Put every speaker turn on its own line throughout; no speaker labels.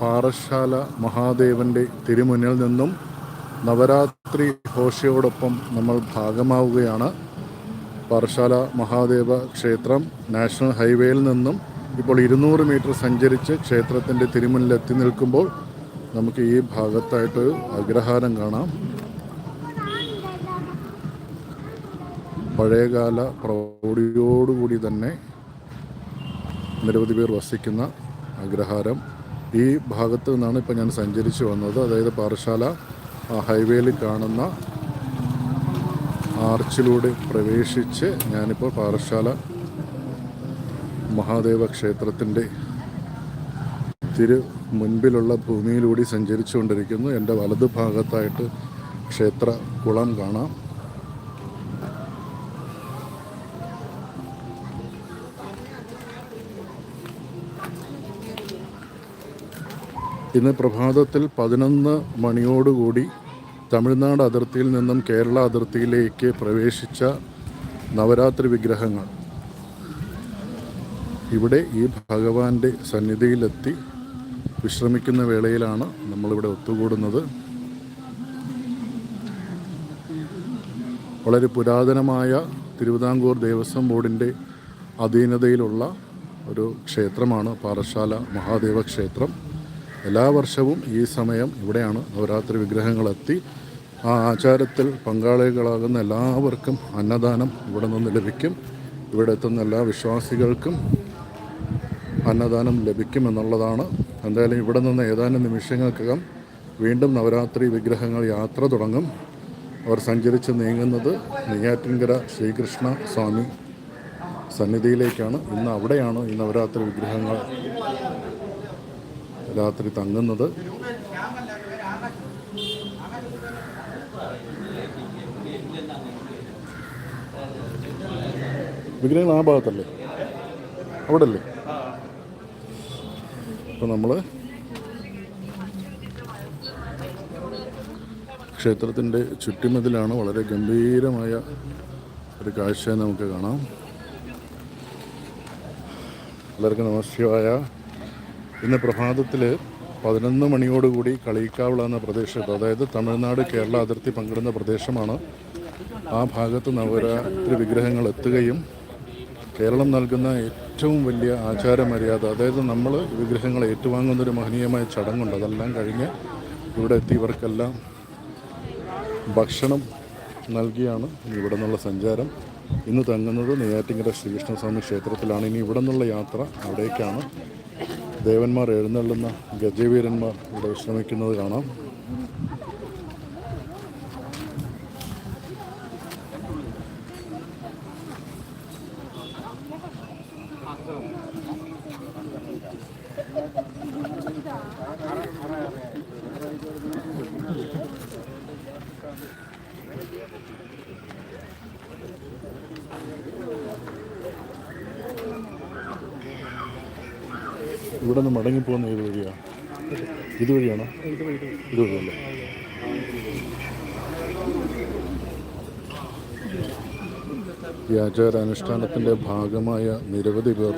പാറശാല മഹാദേവന്റെ തിരുമുന്നിൽ നിന്നും നവരാത്രി ഘോഷയോടൊപ്പം നമ്മൾ ഭാഗമാവുകയാണ്. പാറശാല മഹാദേവ ക്ഷേത്രം നാഷണൽ ഹൈവേയിൽ നിന്നും ഇപ്പോൾ ഇരുന്നൂറ് മീറ്റർ സഞ്ചരിച്ച് ക്ഷേത്രത്തിന്റെ തിരുമുന്നിൽ എത്തി നിൽക്കുമ്പോൾ നമുക്ക് ഈ ഭാഗത്തായിട്ട് അഗ്രഹാരം കാണാം. പഴയകാല പ്രൗഢിയോടുകൂടി തന്നെ നിരവധി പേർ വസിക്കുന്ന അഗ്രഹാരം. ഈ ഭാഗത്ത് നിന്നാണ് ഇപ്പോൾ ഞാൻ സഞ്ചരിച്ചു വന്നത്. അതായത് പാറശാല ഹൈവേയിൽ കാണുന്ന ആർച്ചിലൂടെ പ്രവേശിച്ച് ഞാനിപ്പോൾ പാറശാല മഹാദേവ ക്ഷേത്രത്തിന്റെ തിരു മുൻപിലുള്ള ഭൂമിയിലൂടെ സഞ്ചരിച്ചുകൊണ്ടിരിക്കുന്നു. എന്റെ വലതു ഭാഗത്തായിട്ട് ക്ഷേത്ര കുളം കാണാം. ഇന്ന് പ്രഭാതത്തിൽ പതിനൊന്ന് മണിയോടുകൂടി തമിഴ്നാട് അതിർത്തിയിൽ നിന്നും കേരള അതിർത്തിയിലേക്ക് പ്രവേശിച്ച നവരാത്രി വിഗ്രഹങ്ങൾ. ഇവിടെ ഈ ഭഗവാന്റെ സന്നിധിയിലെത്തി വിശ്രമിക്കുന്ന വേളയിലാണ് നമ്മളിവിടെ ഒത്തുകൂടുന്നത്. വളരെ പുരാതനമായ തിരുവിതാംകൂർ ദേവസ്വം ബോർഡിന്റെ അധീനതയിലുള്ള ഒരു ക്ഷേത്രമാണ് പാറശാല മഹാദേവ ക്ഷേത്രം. എല്ലാ വർഷവും ഈ സമയം ഇവിടെയാണ് നവരാത്രി വിഗ്രഹങ്ങളെത്തി. ആ ആചാരത്തിൽ പങ്കാളികളാകുന്ന എല്ലാവർക്കും അന്നദാനം ഇവിടെ നിന്ന് ലഭിക്കും. ഇവിടെ എത്തുന്ന എല്ലാ വിശ്വാസികൾക്കും അന്നദാനം ലഭിക്കുമെന്നുള്ളതാണ് എന്തായാലും ഇവിടെ നിന്ന് ഏതാനും നിമിഷങ്ങൾക്കകം വീണ്ടും നവരാത്രി വിഗ്രഹങ്ങൾ യാത്ര തുടങ്ങും. അവർ സഞ്ചരിച്ച് നീങ്ങുന്നത് നെയ്യാറ്റിൻകര ശ്രീകൃഷ്ണ സ്വാമി സന്നിധിയിലേക്കാണ്. ഇന്ന് അവിടെയാണ് ഈ നവരാത്രി വിഗ്രഹങ്ങൾ രാത്രി തങ്ങുന്നത്. വിഗ്രഹങ്ങൾ ആ ഭാഗത്തല്ലേ? അവിടെ അല്ലേ അപ്പം നമ്മൾ ക്ഷേത്രത്തിന്റെ ചുറ്റുമതിലാണ് വളരെ ഗംഭീരമായ ഒരു കാഴ്ച നമുക്ക് കാണാം. എല്ലാവർക്കും നമസ്കാരമായ ഇന്ന് പ്രഭാതത്തിൽ പതിനൊന്ന് മണിയോടുകൂടി കളിയിക്കാവിള എന്ന പ്രദേശത്ത് അതായത് തമിഴ്നാട് കേരള അതിർത്തി പങ്കിടുന്ന പ്രദേശമാണ്. ആ ഭാഗത്ത് നവരാത്രി വിഗ്രഹങ്ങൾ എത്തുകയും കേരളം നൽകുന്ന ഏറ്റവും വലിയ ആചാരമര്യാദ അതായത് നമ്മൾ വിഗ്രഹങ്ങൾ ഏറ്റുവാങ്ങുന്ന ഒരു മഹനീയമായ ചടങ്ങുണ്ട്. അതെല്ലാം കഴിഞ്ഞ് ഇവിടെ എത്തിയവർക്കെല്ലാം ഭക്ഷണം നൽകിയാണ് ഇവിടെ നിന്നുള്ള സഞ്ചാരം. ഇന്ന് തങ്ങുന്നത് നെയ്യാറ്റിങ്കര ശ്രീകൃഷ്ണസ്വാമി ക്ഷേത്രത്തിലാണ്. ഇനി ഇവിടെ നിന്നുള്ള യാത്ര അവിടേക്കാണ്. ദേവന്മാർ എഴുന്നള്ളുന്ന ഗജവീരന്മാർ ഇവിടെ വിശ്രമിക്കുന്നത് കാണാം. ഇവിടെ നിന്ന് മടങ്ങിപ്പോകുന്ന ഏത് വഴിയാണ്? ഇതുവഴിയാണോ ഇതുവഴിയല്ലേ ഈ ആചാരാനുഷ്ഠാനത്തിന്റെ ഭാഗമായ നിരവധി പേർ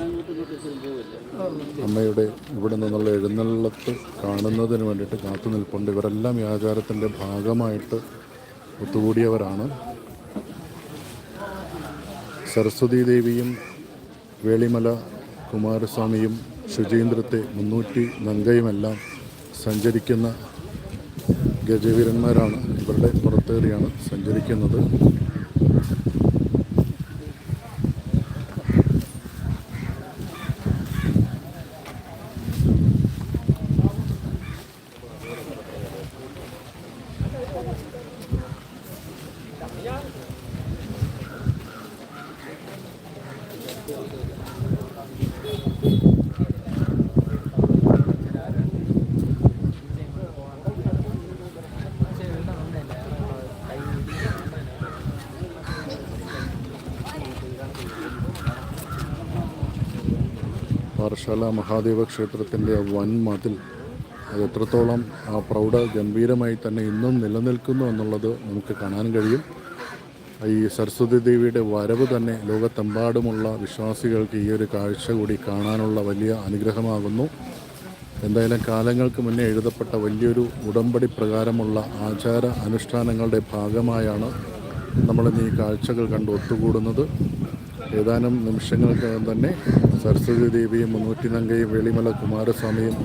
അമ്മയുടെ ഇവിടെ നിന്നുള്ള എഴുന്നള്ളത്ത് കാണുന്നതിന് വേണ്ടിയിട്ട് കാത്തു നിൽപ്പുണ്ട്. ഇവരെല്ലാം ഈ ആചാരത്തിന്റെ ഭാഗമായിട്ട് ഒത്തുകൂടിയവരാണ്. സരസ്വതീ ദേവിയും വേളിമല കുമാരസ്വാമിയും ശുചീന്ദ്രത്തെ മുന്നൂറ്റി നങ്കയുമെല്ലാം സഞ്ചരിക്കുന്ന ഗജവീരന്മാരാണ്. ഇവരുടെ പുറത്തേറിയാണ് സഞ്ചരിക്കുന്നത്. പാറശാല മഹാദേവ ക്ഷേത്രത്തിന്റെ വൻ മതിൽ അത് എത്രത്തോളം ആ പ്രൗഢ ഗംഭീരമായി തന്നെ ഇന്നും നിലനിൽക്കുന്നു എന്നുള്ളത് നമുക്ക് കാണാൻ കഴിയും. ഈ സരസ്വതി ദേവിയുടെ വരവ് തന്നെ ലോകത്തെമ്പാടുമുള്ള വിശ്വാസികൾക്ക് ഈ ഒരു കാഴ്ച കൂടി കാണാനുള്ള വലിയ അനുഗ്രഹമാകുന്നു. എന്തായാലും കാലങ്ങൾക്ക് മുന്നേ എഴുതപ്പെട്ട വലിയൊരു ഉടമ്പടി പ്രകാരമുള്ള ആചാര അനുഷ്ഠാനങ്ങളുടെ ഭാഗമായാണ് നമ്മളിന്ന് ഈ കാഴ്ചകൾ കണ്ട് ഒത്തുകൂടുന്നത്. ഏതാനും നിമിഷങ്ങൾക്കകം തന്നെ സരസ്വതി ദേവിയും മുന്നൂറ്റി നങ്കയും വെളിമല കുമാരസ്വാമിയും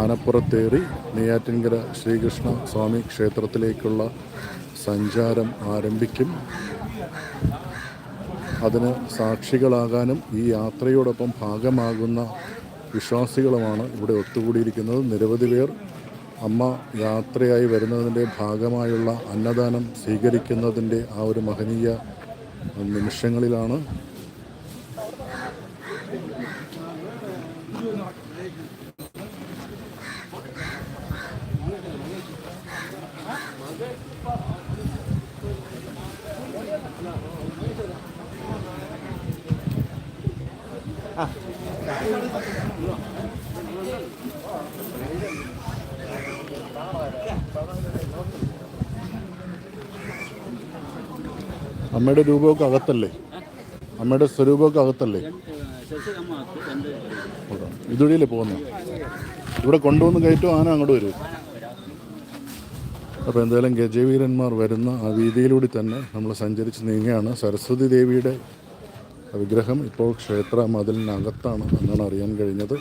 ആനപ്പുറത്തേറി നെയ്യാറ്റിൻകര ശ്രീകൃഷ്ണ സ്വാമി ക്ഷേത്രത്തിലേക്കുള്ള സഞ്ചാരം ആരംഭിക്കും. അതിന് സാക്ഷികളാകാനും ഈ യാത്രയോടൊപ്പം ഭാഗമാകുന്ന വിശ്വാസികളുമാണ് ഇവിടെ ഒത്തുകൂടിയിരിക്കുന്നത്. നിരവധി പേർ അമ്മ യാത്രയായി വരുന്നതിന്റെ ഭാഗമായുള്ള അന്നദാനം സ്വീകരിക്കുന്നതിന്റെ ആ ഒരു മഹനീയ നിമിഷങ്ങളിലാണ് അമ്മയുടെ രൂപമൊക്കെ അകത്തല്ലേ? അമ്മയുടെ സ്വരൂപമൊക്കെ അകത്തല്ലേ? ഇതുവഴിയല്ലേ പോകുന്നത് ഇവിടെ കൊണ്ടുവന്ന് കയറ്റും ആന അങ്ങോട്ട് വരും. അപ്പോൾ എന്തായാലും ഗജവീരന്മാർ വരുന്ന ആ വീതിയിലൂടെ തന്നെ നമ്മൾ സഞ്ചരിച്ച് നീങ്ങുകയാണ്. സരസ്വതി ദേവിയുടെ വിഗ്രഹം ഇപ്പോൾ ക്ഷേത്ര മതിലിനകത്താണ് എന്നാണ് അറിയാൻ കഴിഞ്ഞത്.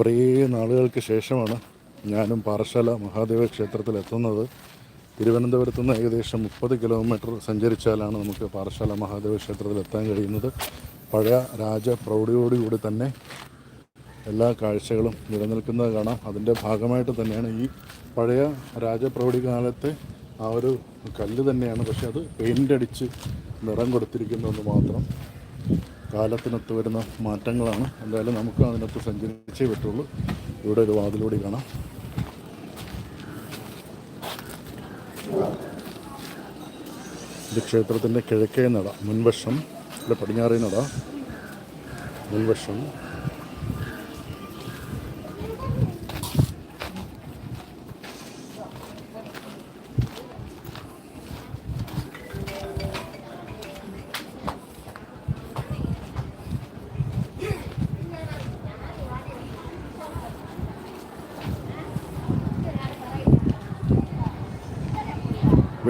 കുറേ നാളുകൾക്ക് ശേഷമാണ് ഞാനും പാറശാല മഹാദേവ ക്ഷേത്രത്തിൽ എത്തുന്നത്. തിരുവനന്തപുരത്ത് നിന്ന് ഏകദേശം മുപ്പത് കിലോമീറ്റർ സഞ്ചരിച്ചാലാണ് നമുക്ക് പാറശാല മഹാദേവ ക്ഷേത്രത്തിൽ എത്താൻ കഴിയുന്നത്. പഴയ രാജ രാജപ്രൗഢിയോടുകൂടി തന്നെ എല്ലാ കാഴ്ചകളും നിലനിൽക്കുന്നത് കാണാം. അതിന്റെ ഭാഗമായിട്ട് തന്നെയാണ് ഈ പഴയ രാജപ്രൗഢി കാലത്തെ ആ ഒരു കല്ല് തന്നെയാണ്. പക്ഷെ അത് പെയിന്റ് അടിച്ച് നിറം കൊടുത്തിരിക്കുന്നതെന്ന് മാത്രം കാലത്തിനൊത്ത് വരുന്ന മാറ്റങ്ങളാണ്. എന്തായാലും നമുക്ക് അതിനകത്ത് സഞ്ചരിച്ചേ പറ്റുള്ളൂ. ഇവിടെ ഒരു വാതിലൂടെ കാണാം. ഇത് ക്ഷേത്രത്തിന്റെ കിഴക്കേ നട മുൻവശം അല്ല പടിഞ്ഞാറേ നട മുൻവശം.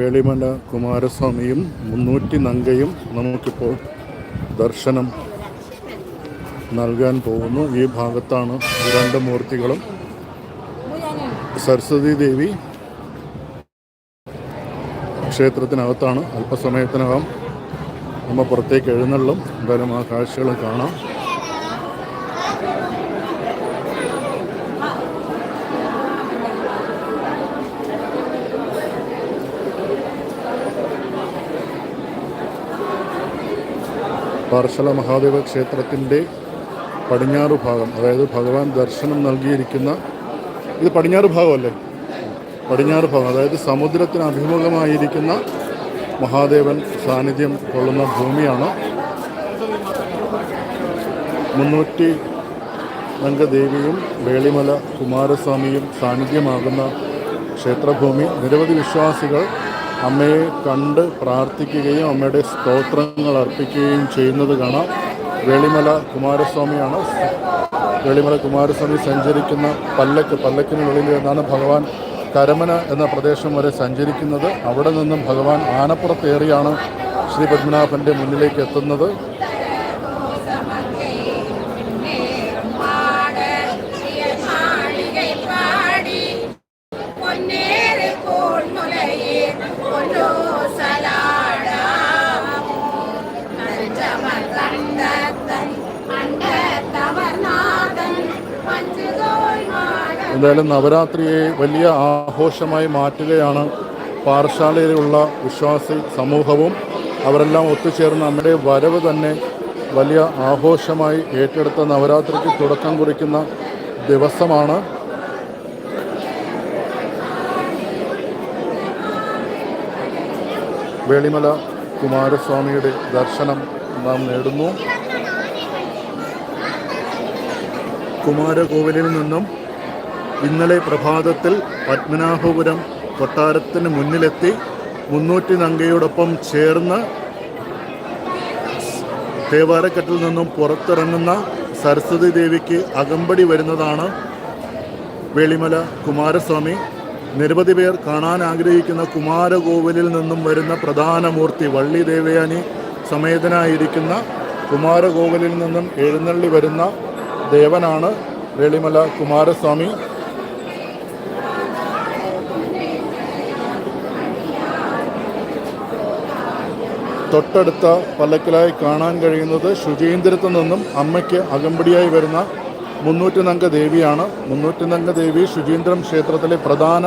വേളിമല കുമാരസ്വാമിയും മുന്നൂറ്റി നങ്കയും നമുക്കിപ്പോൾ ദർശനം നൽകാൻ പോകുന്നു. ഈ ഭാഗത്താണ് രണ്ട് മൂർത്തികളും. സരസ്വതി ദേവി ക്ഷേത്രത്തിനകത്താണ്. അല്പസമയത്തിനകം. നമ്മൾ പുറത്തേക്ക് എഴുന്നള്ളും. എന്തായാലും ആ കാഴ്ചകൾ കാണാം. പാർശല മഹാദേവ ക്ഷേത്രത്തിന്റെ പടിഞ്ഞാറ് ഭാഗം അതായത് ഭഗവാൻ ദർശനം നൽകിയിരിക്കുന്ന ഇത് പടിഞ്ഞാറ് ഭാഗമല്ലേ? പടിഞ്ഞാറ് ഭാഗം അതായത് സമുദ്രത്തിന് അഭിമുഖമായിരിക്കുന്ന മഹാദേവൻ സാന്നിധ്യം കൊള്ളുന്ന ഭൂമിയാണ്. മുന്നൂറ്റി രംഗദേവിയും വേളിമല കുമാരസ്വാമിയും സാന്നിധ്യമാകുന്ന ക്ഷേത്രഭൂമി. നിരവധി വിശ്വാസികൾ അമ്മയെ കണ്ട് പ്രാർത്ഥിക്കുകയും അമ്മയുടെ സ്തോത്രങ്ങൾ അർപ്പിക്കുകയും ചെയ്യുന്നത് കാണാം. വെളിമല കുമാരസ്വാമിയാണ്. വെളിമല കുമാരസ്വാമി സഞ്ചരിക്കുന്ന പല്ലക്ക് പല്ലക്കിന് വെളിയിൽ നിന്നാണ് ഭഗവാൻ കരമന എന്ന പ്രദേശം വരെ സഞ്ചരിക്കുന്നത്. അവിടെ നിന്നും ഭഗവാൻ ആനപ്പുറത്തേറിയാണ് ശ്രീ പത്മനാഭന്റെ മുന്നിലേക്ക് എത്തുന്നത്. എന്തായാലും നവരാത്രിയെ വലിയ ആഘോഷമായി മാറ്റുകയാണ് പാറശാലയിലുള്ള വിശ്വാസി സമൂഹവും. അവരെല്ലാം ഒത്തുചേർന്ന് നമ്മുടെ വരവ് തന്നെ വലിയ ആഘോഷമായി ഏറ്റെടുത്ത നവരാത്രിക്ക് തുടക്കം കുറിക്കുന്ന ദിവസമാണ്. വേളിമല കുമാരസ്വാമിയുടെ ദർശനം നാം നേടുന്നു. കുമാരകോവിലിൽ നിന്നും ഇന്നലെ പ്രഭാതത്തിൽ പത്മനാഭപുരം കൊട്ടാരത്തിന് മുന്നിലെത്തി മുന്നൂറ്റി നങ്കയോടൊപ്പം ചേർന്ന് തേവാരക്കെട്ടിൽ നിന്നും പുറത്തിറങ്ങുന്ന സരസ്വതി ദേവിക്ക് അകമ്പടി വരുന്നതാണ് വേളിമല കുമാരസ്വാമി. നിരവധി പേർ കാണാൻ ആഗ്രഹിക്കുന്ന കുമാരകോവിലിൽ നിന്നും വരുന്ന പ്രധാന മൂർത്തി വള്ളി ദേവയാനി. സമേതനായിരിക്കുന്ന കുമാരകോവിലിൽ നിന്നും എഴുന്നള്ളി വരുന്ന ദേവനാണ് വേളിമല കുമാരസ്വാമി. തൊട്ടടുത്ത പല്ലക്കിലായി കാണാൻ കഴിയുന്നത് ശുചീന്ദ്രത്തു നിന്നും അമ്മയ്ക്ക് അകമ്പടിയായി വരുന്ന മുന്നൂറ്റിനങ്ക ദേവിയാണ്. മുന്നൂറ്റിനങ്ക ദേവി ശുചീന്ദ്രം ക്ഷേത്രത്തിലെ പ്രധാന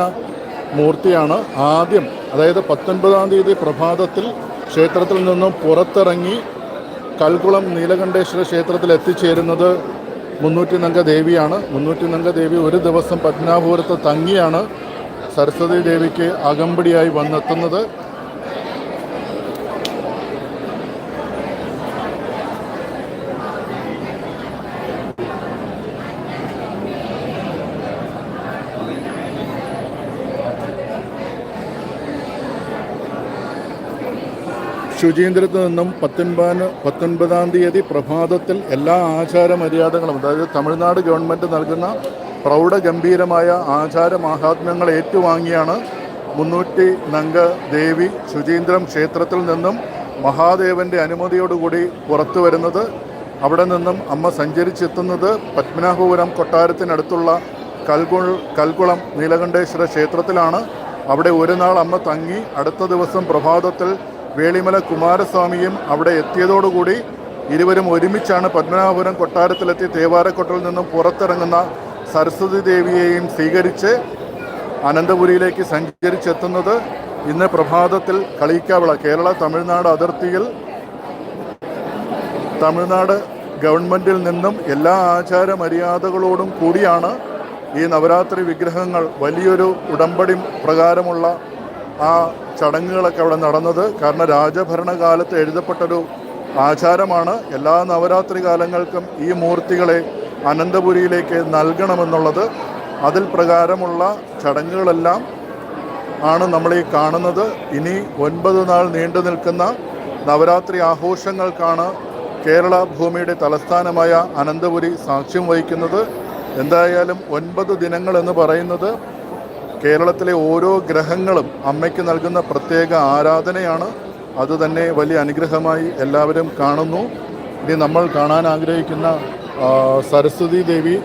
മൂർത്തിയാണ്. ആദ്യം അതായത് പത്തൊൻപതാം തീയതി പ്രഭാതത്തിൽ ക്ഷേത്രത്തിൽ നിന്നും പുറത്തിറങ്ങി കൽക്കുളം നീലകണ്ഠേശ്വര ക്ഷേത്രത്തിൽ എത്തിച്ചേരുന്നത് മുന്നൂറ്റിനങ്ക ദേവിയാണ്. മുന്നൂറ്റിനങ്ക ദേവി ഒരു ദിവസം പത്മനാഭപുരത്ത് തങ്ങിയാണ്. സരസ്വതി ദേവിക്ക് അകമ്പടിയായി വന്നെത്തുന്നത്. ശുചീന്ദ്രത്ത് നിന്നും പത്തൊൻപതിന് പത്തൊൻപതാം തീയതി പ്രഭാതത്തിൽ എല്ലാ ആചാര മര്യാദകളും അതായത് തമിഴ്നാട് ഗവൺമെന്റ് നൽകുന്ന പ്രൗഢഗംഭീരമായ ആചാര മാഹാത്മ്യങ്ങൾ ഏറ്റുവാങ്ങിയാണ് മുന്നൂറ്റി നങ്ക ദേവി ശുചീന്ദ്രം ക്ഷേത്രത്തിൽ നിന്നും മഹാദേവന്റെ അനുമതിയോടുകൂടി പുറത്തു വരുന്നത്. അവിടെ നിന്നും അമ്മ സഞ്ചരിച്ചെത്തുന്നത് പത്മനാഭപുരം കൊട്ടാരത്തിനടുത്തുള്ള കൽകുൾ കൽക്കുളം നീലകണ്ഠേശ്വര ക്ഷേത്രത്തിലാണ്. അവിടെ ഒരു നാൾ അമ്മ തങ്ങി അടുത്ത ദിവസം പ്രഭാതത്തിൽ വേളിമല കുമാരസ്വാമിയും അവിടെ എത്തിയതോടുകൂടി ഇരുവരും ഒരുമിച്ചാണ് പത്മനാഭപുരം കൊട്ടാരത്തിലെത്തി തേവാരക്കൊട്ടിൽ നിന്നും പുറത്തിറങ്ങുന്ന സരസ്വതി ദേവിയെയും സ്വീകരിച്ച് അനന്തപുരിയിലേക്ക് സഞ്ചരിച്ചെത്തുന്നത് ഇന്ന് പ്രഭാതത്തിൽ കളിക്കാവിള കേരള തമിഴ്നാട് അതിർത്തിയിൽ തമിഴ്നാട് ഗവൺമെന്റിൽ നിന്നും എല്ലാ ആചാര മര്യാദകളോടും കൂടിയാണ് ഈ നവരാത്രി വിഗ്രഹങ്ങൾ വലിയൊരു ഉടമ്പടി പ്രകാരമുള്ള ആ ചടങ്ങുകളൊക്കെ അവിടെ നടന്നത്. കാരണം രാജഭരണകാലത്ത് എഴുതപ്പെട്ടൊരു ആചാരമാണ് എല്ലാ നവരാത്രി കാലങ്ങൾക്കും ഈ മൂർത്തികളെ അനന്തപുരിയിലേക്ക് നൽകണമെന്നുള്ളത്. അതിൽ പ്രകാരമുള്ള ചടങ്ങുകളെല്ലാം ആണ് നമ്മൾ ഈ കാണുന്നത്. ഇനി ഒൻപത് നാൾ നീണ്ടു നിൽക്കുന്ന നവരാത്രി ആഘോഷങ്ങൾക്കാണ് കേരള ഭൂമിയുടെ തലസ്ഥാനമായ അനന്തപുരി സാക്ഷ്യം വഹിക്കുന്നത്. എന്തായാലും ഒൻപത് ദിനങ്ങൾ എന്ന് പറയുന്നത് കേരളത്തിലെ ഓരോ ഗ്രഹങ്ങളും അമ്മയ്ക്ക് നൽകുന്ന പ്രത്യേക ആരാധനയാണ്. അതുതന്നെ വലിയ അനുഗ്രഹമായി എല്ലാവരും കാണുന്നു. ഇനി നമ്മൾ കാണാൻ ആഗ്രഹിക്കുന്ന സരസ്വതി ദേവി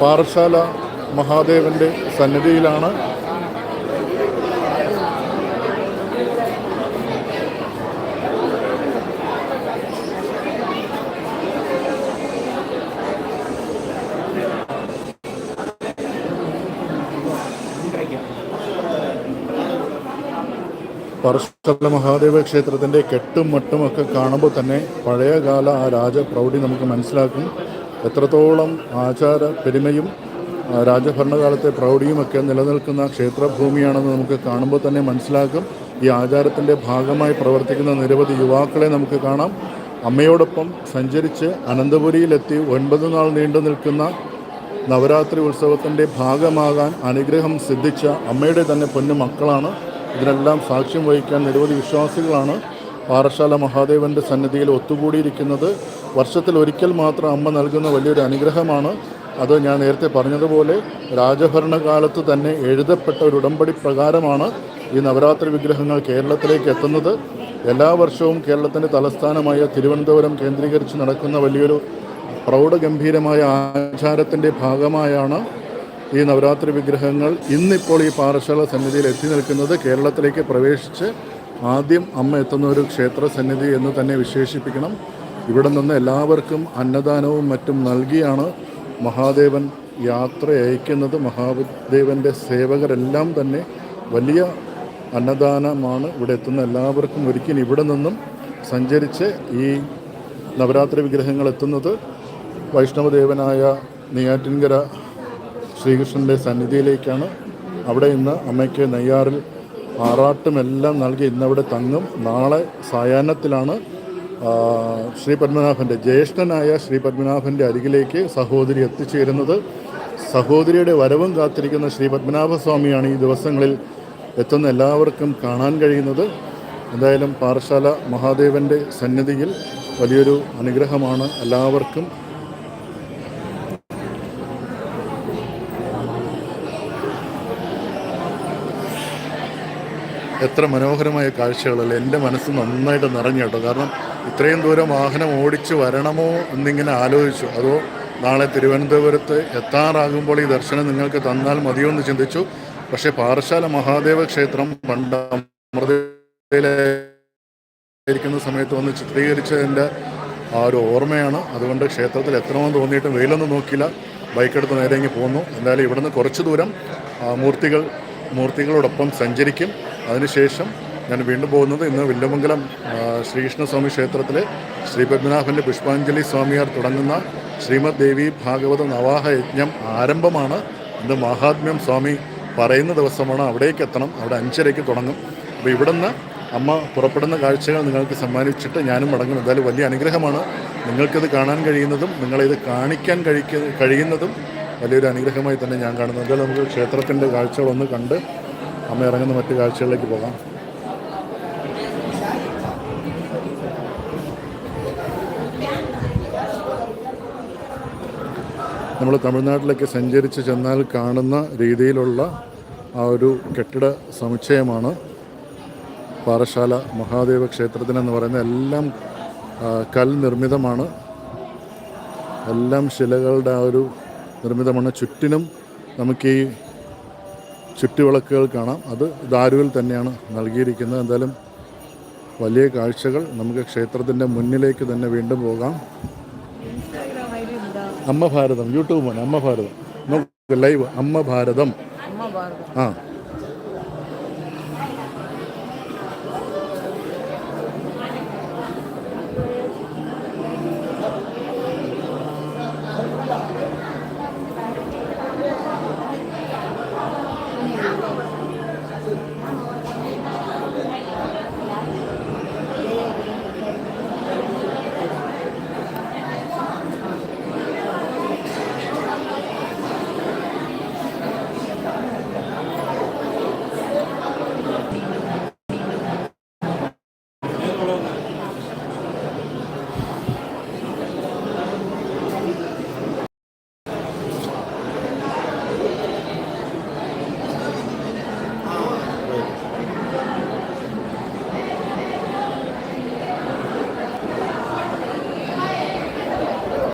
പാറശാല മഹാദേവന്റെ സന്നിധിയിലാണ്. പറശ്ശല മഹാദേവ ക്ഷേത്രത്തിന്റെ കെട്ടും മട്ടും ഒക്കെ കാണുമ്പോൾ തന്നെ പഴയകാല ആ രാജപ്രൗഢി നമുക്ക് മനസ്സിലാക്കും. എത്രത്തോളം ആചാര പെരുമയും രാജഭരണകാലത്തെ പ്രൗഢിയുമൊക്കെ നിലനിൽക്കുന്ന ക്ഷേത്രഭൂമിയാണെന്ന് നമുക്ക് കാണുമ്പോൾ തന്നെ മനസ്സിലാക്കും. ഈ ആചാരത്തിന്റെ ഭാഗമായി പ്രവർത്തിക്കുന്ന നിരവധി യുവാക്കളെ നമുക്ക് കാണാം. അമ്മയോടൊപ്പം സഞ്ചരിച്ച് അനന്തപുരിയിലെത്തി ഒൻപത് നാൾ നീണ്ടു നിൽക്കുന്ന നവരാത്രി ഉത്സവത്തിന്റെ ഭാഗമാകാൻ അനുഗ്രഹം സിദ്ധിച്ച അമ്മയുടെ തന്നെ പൊന്നു മക്കളാണ്. ഇതിനെല്ലാം സാക്ഷ്യം വഹിക്കാൻ നിരവധി വിശ്വാസികളാണ് പാറശാല മഹാദേവന്റെ സന്നിധിയിൽ ഒത്തുകൂടിയിരിക്കുന്നത്. വർഷത്തിൽ ഒരിക്കൽ മാത്രം അമ്മ നൽകുന്ന വലിയൊരു അനുഗ്രഹമാണ്. അത് ഞാൻ നേരത്തെ പറഞ്ഞതുപോലെ രാജഭരണകാലത്ത് തന്നെ എഴുതപ്പെട്ട ഒരു ഉടമ്പടി പ്രകാരമാണ് ഈ നവരാത്രി വിഗ്രഹങ്ങൾ കേരളത്തിലേക്ക് എത്തുന്നത്. എല്ലാ വർഷവും കേരളത്തിന്റെ തലസ്ഥാനമായ തിരുവനന്തപുരം കേന്ദ്രീകരിച്ച് നടക്കുന്ന വലിയൊരു പ്രൗഢഗംഭീരമായ ആചാരത്തിന്റെ ഭാഗമായാണ് ഈ നവരാത്രി വിഗ്രഹങ്ങൾ ഇന്നിപ്പോൾ ഈ പാറശാല സന്നിധിയിൽ എത്തി നിൽക്കുന്നത് കേരളത്തിലേക്ക് പ്രവേശിച്ച് ആദ്യം അമ്മ എത്തുന്ന ഒരു ക്ഷേത്ര സന്നിധി എന്ന് തന്നെ വിശേഷിപ്പിക്കണം. ഇവിടെ നിന്ന് എല്ലാവർക്കും അന്നദാനവും മറ്റും നൽകിയാണ് മഹാദേവൻ യാത്ര അയക്കുന്നത്. മഹാദേവന്റെ സേവകരെല്ലാം തന്നെ വലിയ അന്നദാനമാണ് ഇവിടെ എത്തുന്ന എല്ലാവർക്കും ഒരിക്കലും ഇവിടെ നിന്നും സഞ്ചരിച്ച് ഈ നവരാത്രി വിഗ്രഹങ്ങൾ എത്തുന്നത്. വൈഷ്ണവദേവനായ നെയ്യാറ്റിൻകര ശ്രീകൃഷ്ണന്റെ സന്നിധിയിലേക്കാണ്. അവിടെ ഇന്ന് അമ്മയ്ക്ക് നെയ്യാറിൽ ആറാട്ടുമെല്ലാം നൽകി ഇന്നവിടെ തങ്ങും. നാളെ സായാഹ്നത്തിലാണ് ശ്രീ പത്മനാഭന്റെ ജ്യേഷ്ഠനായ ശ്രീ പത്മനാഭന്റെ അരികിലേക്ക് സഹോദരി എത്തിച്ചേരുന്നത്. സഹോദരിയുടെ വരവും കാത്തിരിക്കുന്ന ശ്രീ പത്മനാഭസ്വാമിയാണ് ഈ ദിവസങ്ങളിൽ എത്തുന്ന എല്ലാവർക്കും കാണാൻ കഴിയുന്നത്. എന്തായാലും പാറശാല മഹാദേവന്റെ സന്നിധിയിൽ വലിയൊരു അനുഗ്രഹമാണ് എല്ലാവർക്കും. എത്ര മനോഹരമായ കാഴ്ചകളല്ലേ എന്റെ മനസ്സ് നന്നായിട്ട് നിറഞ്ഞു കേട്ടോ. കാരണം ഇത്രയും ദൂരം വാഹനം ഓടിച്ച് വരണമോ എന്നിങ്ങനെ ആലോചിച്ചു. അതോ നാളെ തിരുവനന്തപുരത്ത് എത്താറാകുമ്പോൾ ഈ ദർശനം നിങ്ങൾക്ക് തന്നാൽ മതിയോ എന്ന് ചിന്തിച്ചു. പക്ഷേ പാറശാല മഹാദേവ ക്ഷേത്രം പണ്ട് അമൃതയിലായിരിക്കുന്ന സമയത്ത് വന്ന് ചിത്രീകരിച്ചതിന്റെ ആ ഒരു ഓർമ്മയാണ്. അതുകൊണ്ട് ക്ഷേത്രത്തിൽ എത്രമോ തോന്നിയിട്ടും വെയിലൊന്നും നോക്കിയില്ല. ബൈക്കെടുത്ത് നേരെ ഇങ്ങ് പോന്നു. എന്തായാലും ഇവിടുന്ന് കുറച്ച് ദൂരം മൂർത്തികൾ മൂർത്തികളോടൊപ്പം സഞ്ചരിക്കും. അതിനുശേഷം ഞാൻ വീണ്ടും പോകുന്നത് ഇന്ന് വില്ലുമംഗലം ശ്രീകൃഷ്ണസ്വാമി ക്ഷേത്രത്തിലെ ശ്രീ പത്മനാഭന്റെ പുഷ്പാഞ്ജലി സ്വാമിയാർ തുടങ്ങുന്ന ശ്രീമദ് ദേവി ഭാഗവത നവാഹ യജ്ഞം ആരംഭമാണ്. ഇന്ന് മഹാത്മ്യം സ്വാമി പറയുന്ന ദിവസമാണ് അവിടേക്ക് എത്തണം അവിടെ അഞ്ചരയ്ക്ക് തുടങ്ങും. അപ്പോൾ ഇവിടുന്ന് അമ്മ പുറപ്പെടുന്ന കാഴ്ചകൾ നിങ്ങൾക്ക് സമ്മാനിച്ചിട്ട് ഞാനും മടങ്ങും. എന്തായാലും വലിയ അനുഗ്രഹമാണ് നിങ്ങൾക്കിത് കാണാൻ കഴിയുന്നതും നിങ്ങളിത് കാണിക്കാൻ കഴിക്ക കഴിയുന്നതും വലിയൊരു അനുഗ്രഹമായി തന്നെ ഞാൻ കാണുന്നു. എന്തായാലും നമുക്ക് ക്ഷേത്രത്തിന്റെ കാഴ്ചകളൊന്ന് കണ്ട് അമ്മ ഇറങ്ങുന്ന മറ്റു കാഴ്ചകളിലേക്ക് പോകാം. നമ്മൾ തമിഴ്നാട്ടിലേക്ക് സഞ്ചരിച്ച് ചെന്നാൽ കാണുന്ന രീതിയിലുള്ള ആ ഒരു കെട്ടിട സമുച്ചയമാണ് പാറശാല മഹാദേവ ക്ഷേത്രത്തിനെന്ന് പറയുന്നത് എല്ലാം കൽ നിർമ്മിതമാണ്. എല്ലാം ശിലകളുടെ ആ ഒരു നിർമ്മിതമാണ്. ചുറ്റിനും നമുക്ക് ഈ ചുറ്റുവിളക്കുകൾ കാണാം. അത് ദാരുവിൽ തന്നെയാണ് നൽകിയിരിക്കുന്നത്. എന്തായാലും വലിയ കാഴ്ചകൾ നമുക്ക് ക്ഷേത്രത്തിന്റെ മുന്നിലേക്ക് തന്നെ വീണ്ടും പോകാം. അമ്മ ഭാരതം യൂട്യൂബ് മോനെ അമ്മ ഭാരതം നമുക്ക് ലൈവ്
അമ്മ ഭാരതം
ആ.